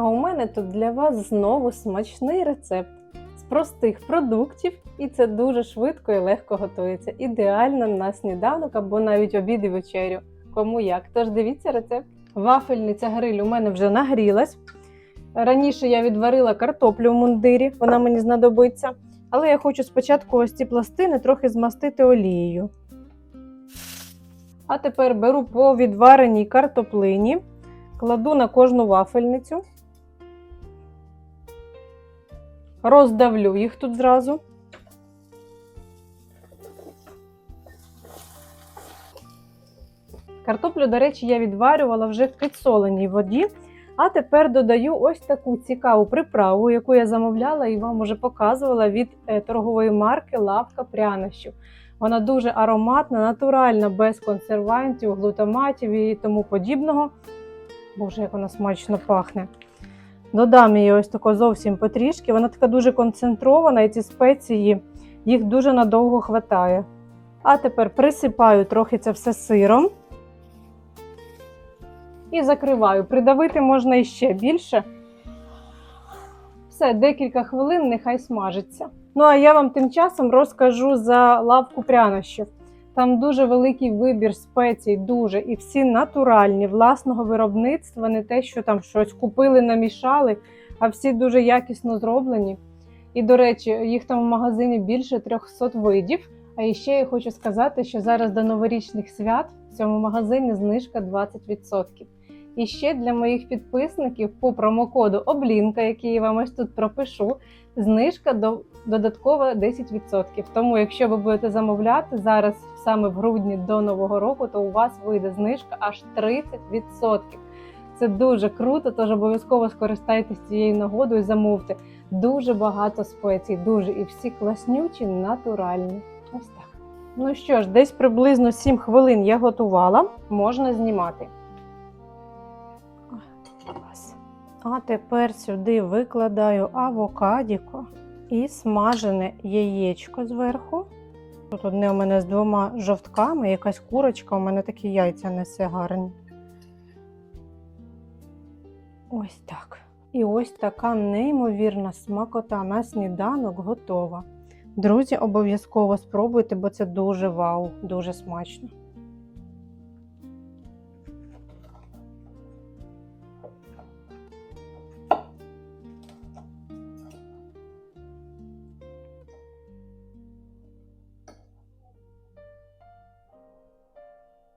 А у мене тут для вас знову смачний рецепт з простих продуктів, і це дуже швидко і легко готується. Ідеально на сніданок або навіть обід і вечерю. Кому як. Тож дивіться рецепт. Вафельниця гриль у мене вже нагрілась. Раніше я відварила картоплю в мундирі, вона мені знадобиться. Але я хочу спочатку ось ці пластини трохи змастити олією. А тепер беру по відвареній картоплині, кладу на кожну вафельницю, роздавлю їх тут зразу. Картоплю, до речі, я відварювала вже в підсоленій воді. А тепер додаю ось таку цікаву приправу, яку я замовляла і вам уже показувала від е, торгової марки Лавка прянощів. Вона дуже ароматна, натуральна, без консервантів, глутаматів і тому подібного. Боже, як вона смачно пахне. Додам її ось тако зовсім потрішки. Вона така дуже концентрована, і ці спеції їх дуже надовго хватає. А тепер присипаю трохи це все сиром і закриваю. Придавити можна іще більше. Все, декілька хвилин нехай смажиться. Ну а я вам тим часом розкажу за лавку прянощів. Там дуже великий вибір спецій, дуже і всі натуральні, власного виробництва, не те, що там щось купили, намішали, а всі дуже якісно зроблені. І, до речі, їх там в магазині більше 300 видів. А ще я хочу сказати, що зараз до новорічних свят в цьому магазині знижка 20%. І ще для моїх підписників по промокоду Облінка, який я вам ось тут пропишу, знижка до додаткова 10%. Тому, якщо ви будете замовляти зараз саме в грудні до нового року, то у вас вийде знижка аж 30%. Це дуже круто, тож обов'язково скористайтесь цією нагодою і замовте. Дуже багато спецій, дуже і всі класнючі, натуральні. Ось так. Ну що ж, десь приблизно 7 хвилин я готувала, можна знімати. А тепер сюди викладаю авокадіко і смажене яєчко зверху. Тут одне у мене з двома жовтками, якась курочка, у мене такі яйця несе гарні. Ось так. І ось така неймовірна смакота на сніданок готова. Друзі, обов'язково спробуйте, бо це дуже вау, дуже смачно.